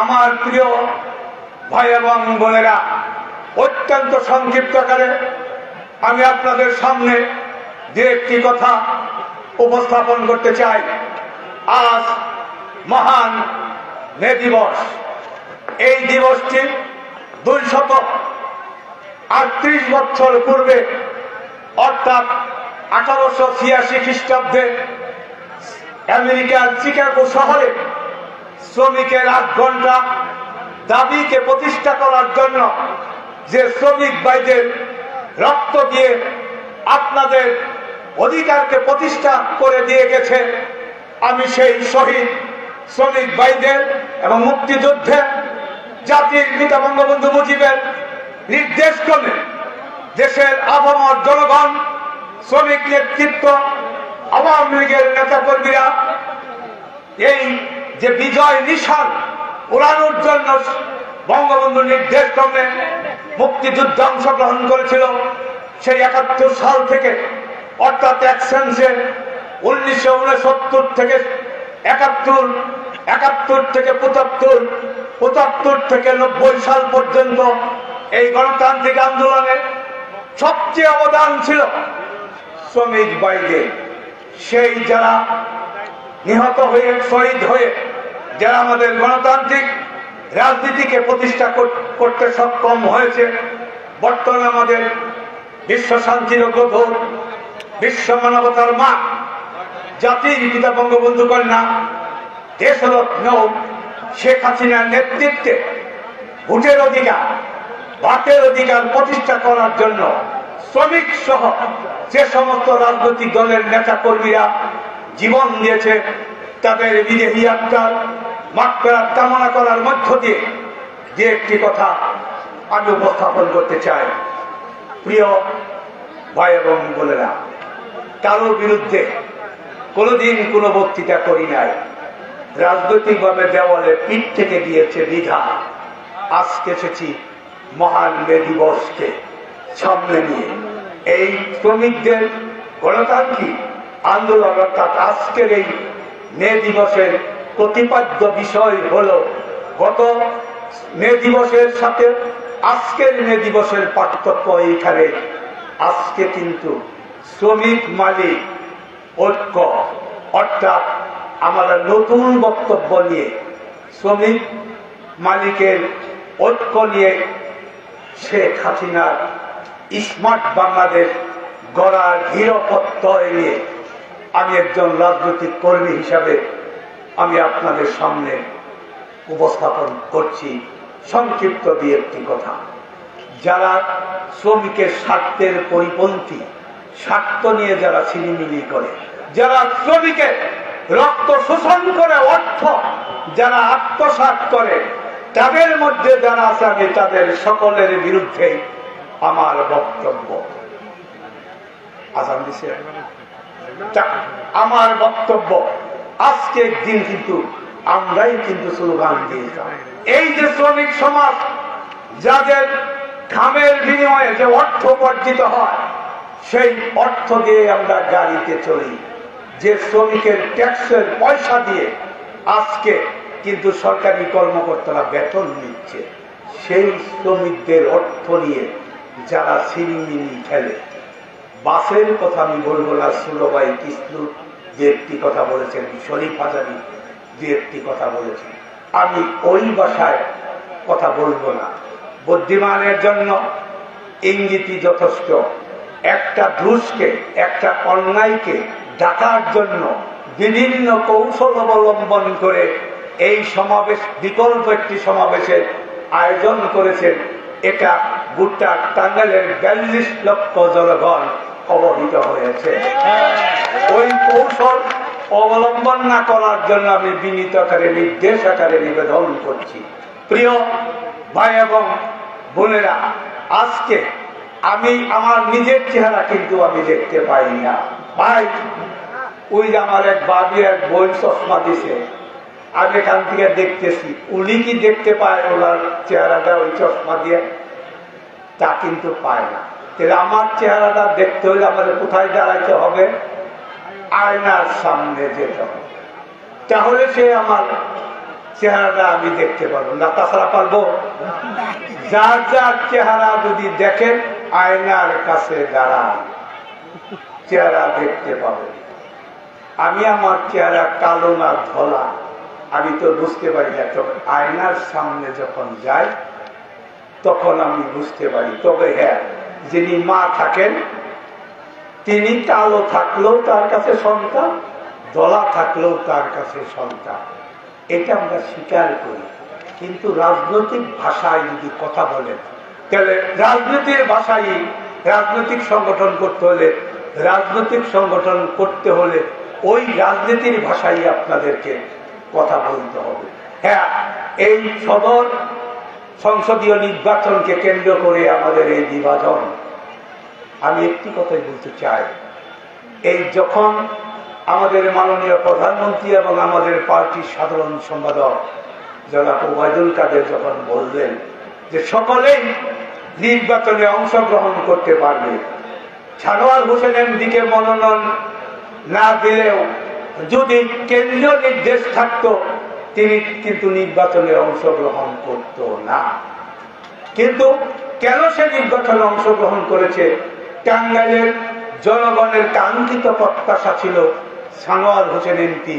আমার প্রিয় ভাই এবং বোনেরা, অত্যন্ত সংক্ষিপ্ত আকারে আমি আপনাদের সামনে যে একটি কথা উপস্থাপন করতে চাই। আজ মহান মে দিবস। এই দিবসটি দুই শত আটত্রিশ বছর পূর্বে, অর্থাৎ আঠারোশো ছিয়াশি খ্রিস্টাব্দে, আমেরিকার চিকাগো শহরে শ্রমিকের আট ঘণ্টা দাবিকে প্রতিষ্ঠা করার জন্য যে শ্রমিক ভাইদের রক্ত দিয়ে আপনাদের অধিকারকে প্রতিষ্ঠা করে দিয়ে গেছে, আমি সেই শহীদ শ্রমিক ভাইদের এবং মুক্তিযুদ্ধে জাতির পিতা বঙ্গবন্ধু মুজিবের নির্দেশ ক্রমে দেশের আবহাওয়ার জনগণ, শ্রমিক নেতৃত্ব, আওয়ামী লীগের নেতা কর্মীরা এই যে বিজয় নিশান উড়ানোর জন্য বঙ্গবন্ধু নির্দেশ ক্রমে মুক্তিযুদ্ধে অংশগ্রহণ করেছিল, সেই একাত্তর সাল থেকে, অর্থাৎ এক্সেন্সে উনিশশো উনসত্তর থেকে একাত্তর একাত্তর থেকে পঁচাত্তর পঁচাত্তর থেকে নব্বই সাল পর্যন্ত এই গণতান্ত্রিক আন্দোলনে সবচেয়ে অবদান ছিল শ্রমিক বাইদের। সেই যারা নিহত হয়ে, শহীদ হয়ে যারা আমাদের গণতান্ত্রিক রাজনীতিকে প্রতিষ্ঠা কর- করতে সক্ষম হয়েছে, বর্তমানে আমাদের বিশ্ব শান্তির গ্রহ বিশ্ব মানবতার মা জাতির পিতা বঙ্গবন্ধু কন্যা দেশরত্ন শেখ হাসিনার নেতৃত্বে ভোটের অধিকার ভাতের অধিকার প্রতিষ্ঠা করার জন্য শ্রমিক সহ যে সমস্ত রাজনৈতিক দলের নেতা কর্মীরা জীবন দিয়েছে তাদের বিদেহী আত্মার মাত্রার কামনা করার মধ্য দিয়ে যে একটি কথা আমি উপস্থাপন করতে চাই। প্রিয় ভাই এবং বোনেরা, কারোর বিরুদ্ধে কোনোদিন কোনো বক্তৃতা করি নাই। রাজনৈতিকভাবে দেওয়ালে পিঠ থেকে দিয়েছে দ্বিধা আজকে এসেছি মহান মে দিবসকে সামনে নিয়ে। এই শ্রমিকদের গণতান্ত্রিক আন্দোলন অর্থাৎ আজকের এই মে দিবসের প্রতিপাদ্য বিষয় হলো গত মে দিবসের সাথে আজকের মে দিবসের পার্থক্য এইখানে আজকে কিন্তু শ্রমিক মালিক ঐক্য। অর্থাৎ আমরা নতুন বক্তব্য নিয়ে শ্রমিক মালিকের ঐক্য নিয়ে শেখ হাসিনার স্মার্ট বাংলাদেশ গড়ার ধীরপত্তয় নিয়ে আমি একজন রাজনৈতিক কর্মী হিসাবে আমি আপনাদের সামনে উপস্থাপন করছি। সংক্ষিপ্ত দিয়ে একটি কথা। যারা শ্রমিকের স্বার্থের পরিপন্থী, স্বার্থ নিয়ে যারা ছিনিমিনি করে, যারা শ্রমিকের রক্ত শোষণ করে অর্থ যারা আত্মসাত করে, তাদের মধ্যে যারা আছে, আমি তাদের সকলের বিরুদ্ধে আমার বক্তব্য। আসাম তা আমার বক্তব্য, আজকের দিন কিন্তু আমরাই কিন্তু স্লোগান দিয়েছিলাম এই যে শ্রমিক সমাজ, যাদের ঘামের বিনিময়ে যে অর্থ উপার্জিত হয়, সেই অর্থ দিয়ে আমরা গাড়িতে চলি। যে শ্রমিকের ট্যাক্সের পয়সা দিয়ে আজকে কিন্তু সরকারি কর্মকর্তারা বেতন নিচ্ছে, সেই শ্রমিকদের অর্থ নিয়ে যারা সিরিমিনি খেলে বাসের কথা আমি বলব না সুলভাই কৃষ্ণ যে একটি কথা বলেছেন, শরীফ হাজারি যে একটি কথা বলেছেন। আমি ওই ভাষায় কথা বলব না। বুদ্ধিমানের জন্য ইঙ্গিতই যথেষ্ট। একটা দুষকে, একটা অন্যায়কে ডাকার জন্য বিভিন্ন কৌশল অবলম্বন করে এই সমাবেশ, বিকল্প একটি সমাবেশের আয়োজন করেছেন এটা গোটা টাঙ্গালের বিয়াল্লিশ লক্ষ জনগণ। অবহিত হয়েছে। ওই কৌশল অবলম্বন না করার জন্য আমি বিনীত আকারে, নির্দেশ আকারে নিবেদন করছি। প্রিয় ভাই এবং বোনেরা, আজকে আমি আমার নিজের চেহারা কিন্তু আমি দেখতে পাই না। ভাই, ওই যে আমার এক বাবি এক বই চশমা দিছে। আমি এখান থেকে দেখতেছি, উনি কি দেখতে পায় ওনার চেহারাটা, ওই চশমা দিয়ে? তা কিন্তু পায় না। আমার চেহারাটা দেখতে হলে আমাদের কোথায় দাঁড়াইতে হবে? আয়নার সামনে যেতে হবে। তাহলে সে আমার চেহারাটা আমি দেখতে পারব না। তাছাড়া পারব? যার যার চেহারা যদি দেখেন, আয়নার কাছে দাঁড়ান। চেহারা দেখতে পাবেন। আমি আমার চেহারা কালো না ধলা। আমি তো বুঝতে পারি না আয়নার সামনে যখন যাই, তখন আমি বুঝতে পারি। তবে হ্যাঁ যিনি মা থাকেন, তিনি কালো থাকলেও তার কাছে সন্তান, দলা থাকলেও তার কাছে সন্তান। এটা আমরা স্বীকার করি। কিন্তু রাজনৈতিক ভাষায় যদি কথা বলেন, তাহলে রাজনীতির ভাষায় রাজনৈতিক সংগঠন করতে হলে, রাজনৈতিক সংগঠন করতে হলে ওই রাজনীতির ভাষায় আপনাদেরকে কথা বলতে হবে। হ্যাঁ এই সদর সংসদীয় নির্বাচনকে কেন্দ্র করে আমাদের এই বিভাজন। আমি একটি কথাই বলতে চাই। এই যখন আমাদের মাননীয় প্রধানমন্ত্রী এবং আমাদের পার্টির সাধারণ সম্পাদক জনাব ওবায়দুল কাদের যখন বললেন যে সকলেই নির্বাচনে অংশগ্রহণ করতে পারবে সানোয়ার হোসেনের দিকে মনোনয়ন না দিলেও যদি কেন্দ্রীয় নির্দেশ থাকতো তিনি কিন্তু নির্বাচনে অংশগ্রহণ করত না। কিন্তু কেন সে নির্বাচনে অংশগ্রহণ করেছে? টাঙ্গাইলের জনগণের কাঙ্ক্ষিত প্রত্যাশা ছিল, সানোয়ার হোসেন এমপি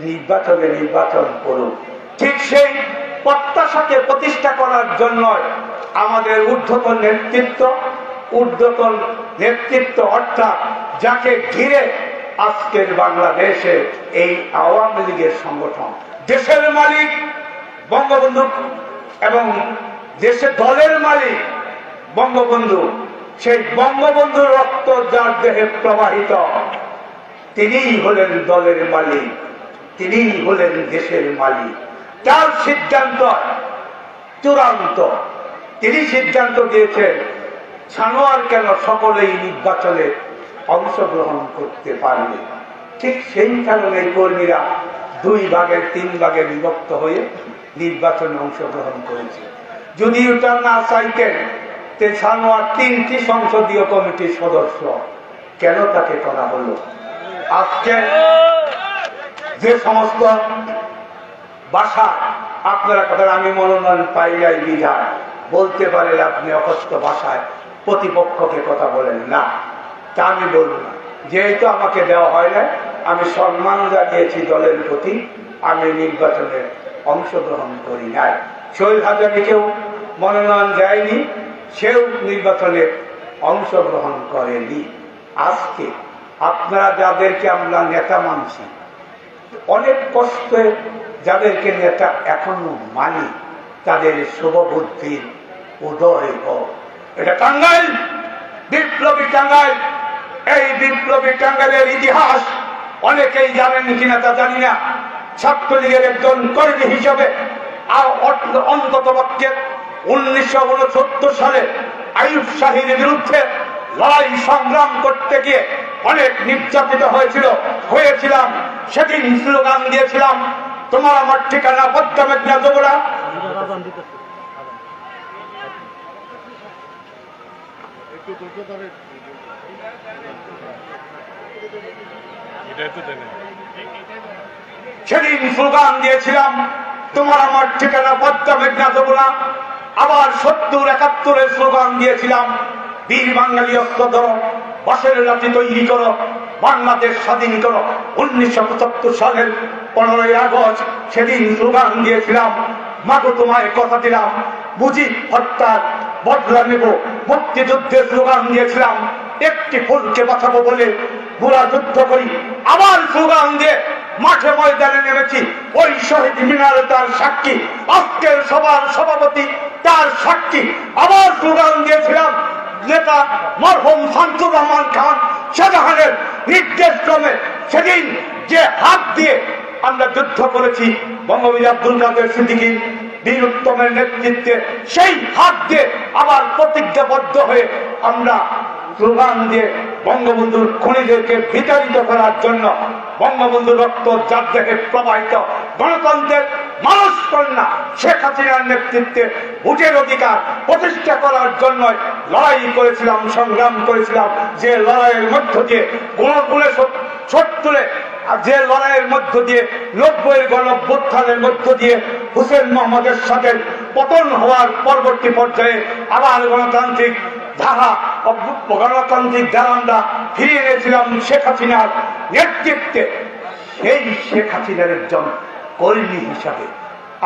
নির্বাচনে নির্বাচন করুক। ঠিক সেই প্রত্যাশাকে প্রতিষ্ঠা করার জন্য আমাদের ঊর্ধ্বতন নেতৃত্ব ঊর্ধ্বতন নেতৃত্ব অর্থাৎ যাকে ঘিরে আজকের বাংলাদেশে এই আওয়ামী লীগের সংগঠন দেশের মালিক, বঙ্গবন্ধু এবং দেশের দলের মালিক বঙ্গবন্ধু। সেই বঙ্গবন্ধুর রক্ত যার দেহে প্রবাহিত, তিনিই হলেন দলের মালিক, তিনিই হলেন দেশের মালিক। তার সিদ্ধান্ত চূড়ান্ত। তিনি সিদ্ধান্ত দিয়েছেন ছানোয়ার কেন সকলেই নির্বাচনে অংশগ্রহণ করতে পারবে? ঠিক সেই কারণে কর্মীরা দুই ভাগের তিন ভাগে বিভক্ত হয়ে নির্বাচনে অংশগ্রহণ করেছে। যদি ওটা না চাইতেন তে সানোয়ার তিনটি সংসদীয় কমিটির সদস্য কেন তাকে করা হলো? আজকে যে সমস্ত বাসা আপনারা কথা আমি মনোনয়ন পাই যাই বিধায় বলতে পারে আপনি অকস্ত ভাষায় প্রতিপক্ষকে কথা বলেন না। তা আমি বলব না। যেহেতু আমাকে দেওয়া হয় না আমি সম্মান জানিয়েছি দলের প্রতি, আমি নির্বাচনে অংশগ্রহণ করি নাই। শহীদ হাজারিকেও মনোনয়ন দেয়নি, সেও নির্বাচনে অংশগ্রহণ করেনি। আজকে আপনারা যাদেরকে আমরা নেতা মানছি, অনেক কষ্টে যাদেরকে নেতা এখনও মানি, তাদের শুভবুদ্ধির উদয় হোক। এটা টাঙ্গাইল, বিপ্লবী টাঙ্গাইল, এই বিপ্লবী টাঙ্গাইলের ইতিহাস অনেকেই জানেন কিনা তা জানি না। ছাত্রলীগের একজন কর্মী হিসেবে অন্তত পক্ষে উনিশশো উনসত্তর সালে আইয়ুব শাহীর বিরুদ্ধে লড়াই সংগ্রাম করতে গিয়ে অনেক নির্যাতিত হয়েছিল, হয়েছিলাম। সেদিন স্লোগান দিয়েছিলাম, তোমার আমার ঠিকানা পদ্মা মেঘনা সেদিন স্লোগান দিয়েছিলাম তোমার আমার ঠিকানা পদ্মা মেঘনা যমুনা আবার সত্তর একাত্তরের স্লোগান দিয়েছিলাম বীর বাঙালি অস্ত্র ধরো বাসের লাঠি তৈরি করো বাংলাদেশ স্বাধীন করো। উনিশশো পঁচাত্তর সালের পনেরোই আগস্ট সেদিন স্লোগান দিয়েছিলাম মাগো তোমায় কথা দিলাম বুঝি হত্যার বদলা নেব। মুক্তিযুদ্ধের স্লোগান দিয়েছিলাম। একটি ফুলকে বাঁচাবো বলে বুড়া যুদ্ধ করি। আবার স্লোগান দিয়ে মাঠে ময়দানে নেমেছি। ওই শহীদ মিনারে তার সাক্ষী, আজকের সবার সভাপতি তার সাক্ষী। আবার স্লোগান দিয়েছিলাম, নেতা মরহুম শামসুর রহমান খান শাহজাহানের নির্দেশ ক্রমে সেদিন যে হাত দিয়ে আমরা যুদ্ধ করেছি। বঙ্গবীর আব্দুল কাদের সিদ্দিকী বীর উত্তমের নেতৃত্বে সেই হাত দিয়ে আবার প্রতিজ্ঞাবদ্ধ হয়ে আমরা স্লোগান দিয়ে বঙ্গবন্ধুর খুনিদেরকে বিতাড়িত করার জন্য বঙ্গবন্ধুর রক্ত যার দেখে প্রবাহিত গণতন্ত্রের মানুষ কন্যা শেখ হাসিনার নেতৃত্বে ভোটের অধিকার প্রতিষ্ঠা করার জন্য লড়াই করেছিলাম, সংগ্রাম করেছিলাম। যে লড়াইয়ের মধ্য দিয়ে গুণগুণে ছোট তুলে আর যে লড়াইয়ের মধ্য দিয়ে নব্বই গণভ্যুত্থানের মধ্য দিয়ে হুসেন মোহাম্মদের সাথে পতন হওয়ার পরবর্তী পর্যায়ে আবার গণতান্ত্রিক ধারা গণতান্ত্রিক ধারা আমরা ফিরিয়ে এনেছিলাম শেখ হাসিনার নেতৃত্বে। সেই শেখ হাসিনার একজন কর্মী হিসাবে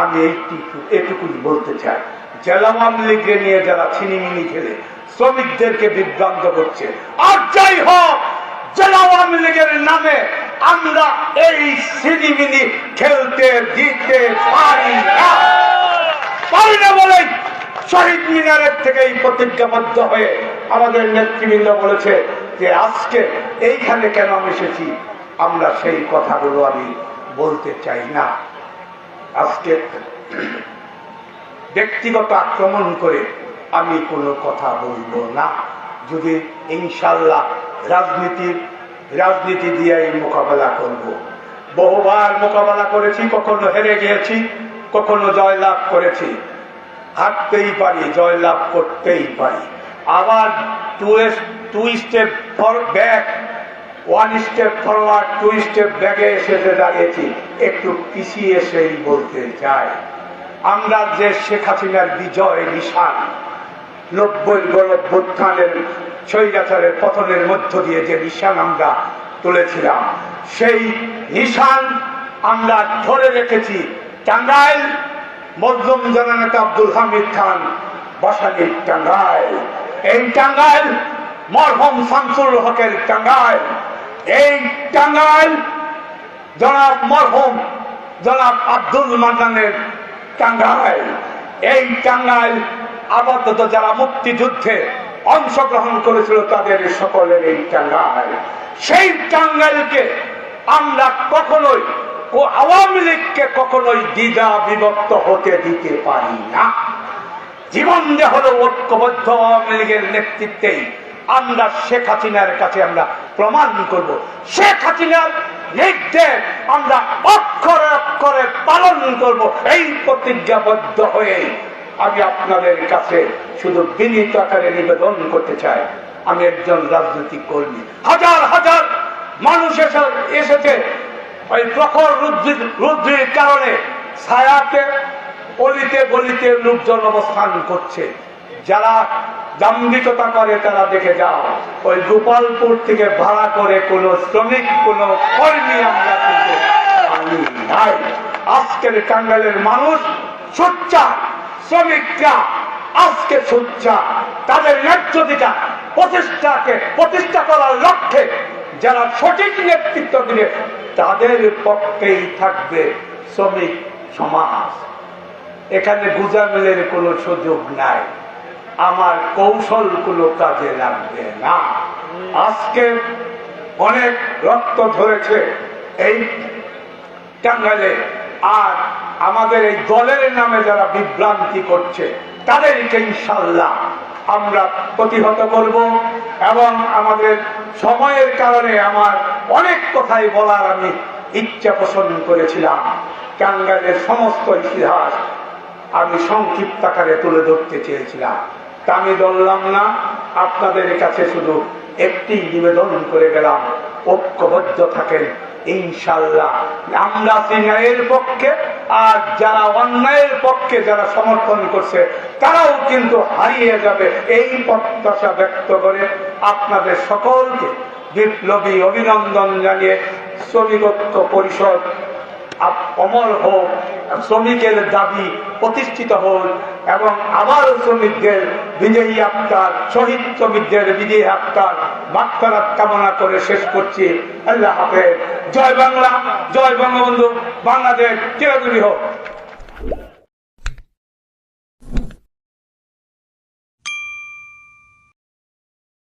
আমি এইটুকু, এটুকুই বলতে চাই। জেলা আওয়ামী লীগকে নিয়ে যারা ছিনিমিনি খেলে, শ্রমিকদেরকে বিভ্রান্ত করছে। আর যাই হোক, জেলা আওয়ামী লীগের নামে আমরা এই ছিনিমিনি খেলতে দিতে পারি না। পারি না বলেই শহীদ মিনারের থেকেই প্রতিজ্ঞাবদ্ধ হয়ে আমাদের নেতৃবৃন্দ বলেছে যে আজকে এইখানে কেন আমি এসেছি? আমরা সেই কথাগুলো আমি বলতে চাই না। আজকে ব্যক্তিগত আক্রমণ করে আমি কোনো কথা বলব না। যদি ইনশাল্লাহ রাজনীতির রাজনীতি দিয়েই মোকাবেলা করব। বহুবার মোকাবেলা করেছি, কখনো হেরে গিয়েছি, কখনো জয়লাভ করেছি। হাঁটতেই পারি, জয়লাভ করতেই পারি। আবার two step for back one step forward two step ব্যাগে এসে দাঁড়িয়েছি। একটু পিছিয়ে সেই বলতে চাই। আমরা যে শেখ হাসিনার বিজয় নিশান নব্বই গণভ্যুত্থানের স্বৈরাচারের পতনের মধ্য দিয়ে যে নিশান আমরা তুলেছিলাম, সেই নিশান আমরা ধরে রেখেছি টাঙ্গাইল মজলুম জননেতা আব্দুল হামিদ খান বসানির টাঙ্গাইল। এই টাঙ্গাইল মরহম শামসুল হকের টাঙ্গাইল। এই টাঙ্গাইল জনাব মরহুম জনাব আব্দুল মান্নানের টাঙ্গাইল। এই টাঙ্গাইল আপাতত যারা মুক্তিযুদ্ধে অংশগ্রহণ করেছিল, তাদের সকলের এই টাঙ্গাইল। সেই টাঙ্গাইলকে আমরা কখনোই ও আওয়ামী লীগকে কখনোই দ্বিধা বিভক্ত হতে দিতে পারি না। জীবন যে হলো ঐক্যবদ্ধ আওয়ামী লীগের নেতৃত্বেই, আমরা শেখ হাসিনার কাছে আমরা প্রমাণ করব। শেখ হাসিনার নির্দেশ আমরা অক্ষরে অক্ষরে পালন করব। এই প্রতিজ্ঞাবদ্ধ হয়ে আমি আপনাদের কাছে শুধু বিনীত আকারে নিবেদন করতে চাই। আমি একজন রাজনৈতিক কর্মী। হাজার হাজার মানুষ এসেছে ওই প্রখর রুদ্রির কারণে ছায়াতে, অলিতে, গলিতে লোকজন অবস্থান করছে। যারা দাম্ভিকতা করে তারা দেখে যাও, ওই গোপালপুর থেকে ভাড়া করে কোন শ্রমিক, কোন কর্মী আমরা নাই আজকের টাঙ্গালের মানুষ সোচ্চার। শ্রমিকরা আজকে সোচ্চার তাদের ন্যায্য অধিকার প্রতিষ্ঠাকে প্রতিষ্ঠা করার লক্ষ্যে যারা সঠিক নেতৃত্ব দিবে, তাদের পক্ষেই থাকবে শ্রমিক সমাজ। এখানে গুজামিলের কোনো সুযোগ নাই। আমার কৌশল কোনো কাজে লাগবে না। আজকে অনেক রক্ত ধরেছে এই টাঙ্গাইলে। আর আমাদের এই দলের নামে যারা বিভ্রান্তি করছে, তাদেরকে ইনশাল্লাহ আমরা প্রতিহত করব এবং আমাদের সময়ের কারণে আমার অনেক কথাই বলার আমি ইচ্ছা পোষণ করেছিলাম। টাঙ্গাইলের সমস্ত ইতিহাস আমি সংক্ষিপ্ত আকারে তুলে ধরতে চেয়েছিলাম। তা আমি ধরলাম না, আপনাদের কাছে শুধু একটি নিবেদন করে গেলাম, ঐক্যবদ্ধ থাকেন ইনশাল্লাহ আমরা আছি ন্যায়ের পক্ষে আর যারা অন্যায়ের পক্ষে যারা সমর্থন করছে, তারাও কিন্তু হারিয়ে যাবে। এই প্রত্যাশা ব্যক্ত করে আপনাদের সকলকে বিপ্লবী অভিনন্দন জানিয়ে শ্রমিকত্ব পরিষদ অমর হোক, শ্রমিকের দাবি প্রতিষ্ঠিত হোক, এবং আমার শ্রমিকদের বিজয়ী আক্তার শহীদ শ্রমিকদের বিজয়ী আত্মার মাত্রার কামনা করে শেষ করছি। আল্লাহ হাফেজ। জয় বাংলা, জয় বঙ্গবন্ধু, বাংলাদেশ চিরদিনই হোক।